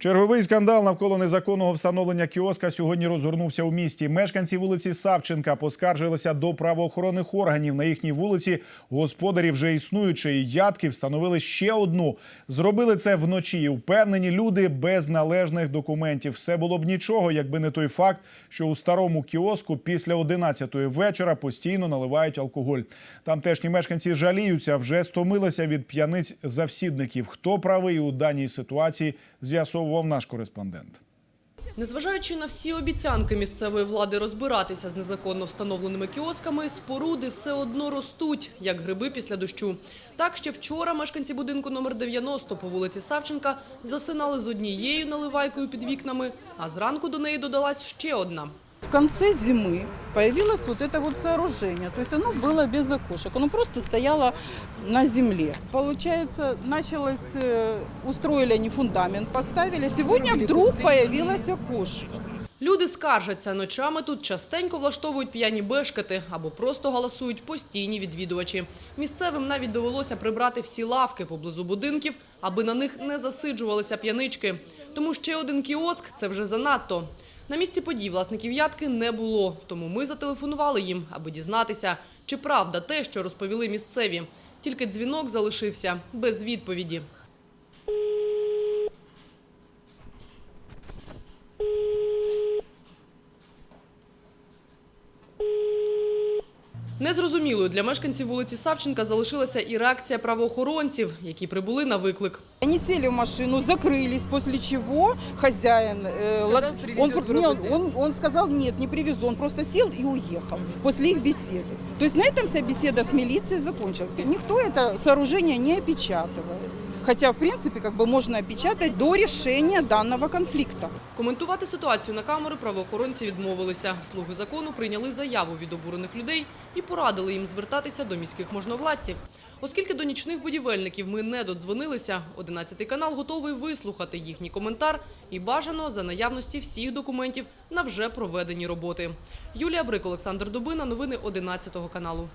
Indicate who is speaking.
Speaker 1: Черговий скандал навколо незаконного встановлення кіоска сьогодні розгорнувся у місті. Мешканці вулиці Савченка поскаржилися до правоохоронних органів. На їхній вулиці господарі вже існуючої ядки встановили ще одну. Зробили це вночі. і Впевнені люди без належних документів. Все було б нічого, якби не той факт, що у старому кіоску після 11-ї вечора постійно наливають алкоголь. Тамтешні мешканці жаліються, вже стомилися від п'яниць завсідників. Хто правий у даній ситуації, з'ясовував наш кореспондент.
Speaker 2: Незважаючи на всі обіцянки місцевої влади розбиратися з незаконно встановленими кіосками, споруди все одно ростуть, як гриби після дощу. Так, ще вчора мешканці будинку номер 90 по вулиці Савченка засинали з однією наливайкою під вікнами, а зранку до неї додалась ще одна
Speaker 3: В конце зимы появилось вот это вот сооружение. То есть оно было без окошек, оно просто стояло на земле. Получается, началось, э, устроили они фундамент, поставили. Сегодня вдруг появилось окошко.
Speaker 2: Люди скаржаться, ночами тут частенько влаштовують п'яні бешкети або просто галасують постійні відвідувачі. Місцевим навіть довелося прибрати всі лавки поблизу будинків, аби на них не засиджувалися п'янички. Тому ще один кіоск – це вже занадто. На місці подій власників ядки не було, тому ми зателефонували їм, аби дізнатися, чи правда те, що розповіли місцеві. Тільки дзвінок залишився без відповіді. Незрозумілою для мешканців вулиці Савченка залишилася і реакція правоохоронців, які прибули на виклик.
Speaker 3: Они сели в машину, закрылись, после чего хозяин... э, лад- он, пр- не, он, он, он сказал, нет, не привезу, он просто сел и уехал после их беседы. То есть на этом вся беседа с милицией закончилась. Никто это сооружение не опечатывает. Хотя, в принципе, как бы можно опечатать до решения данного конфликта.
Speaker 2: Коментувати ситуацію на камеру правоохоронці відмовилися. Слуги закону прийняли заяву від обурених людей і порадили їм звертатися до міських можновладців. Оскільки до нічних будівельників ми не додзвонилися, 11 канал готовий вислухати їхній коментар і бажано за наявності всіх документів на вже проведені роботи. Юлія Брик, Олександр Дубина, новини 11 каналу.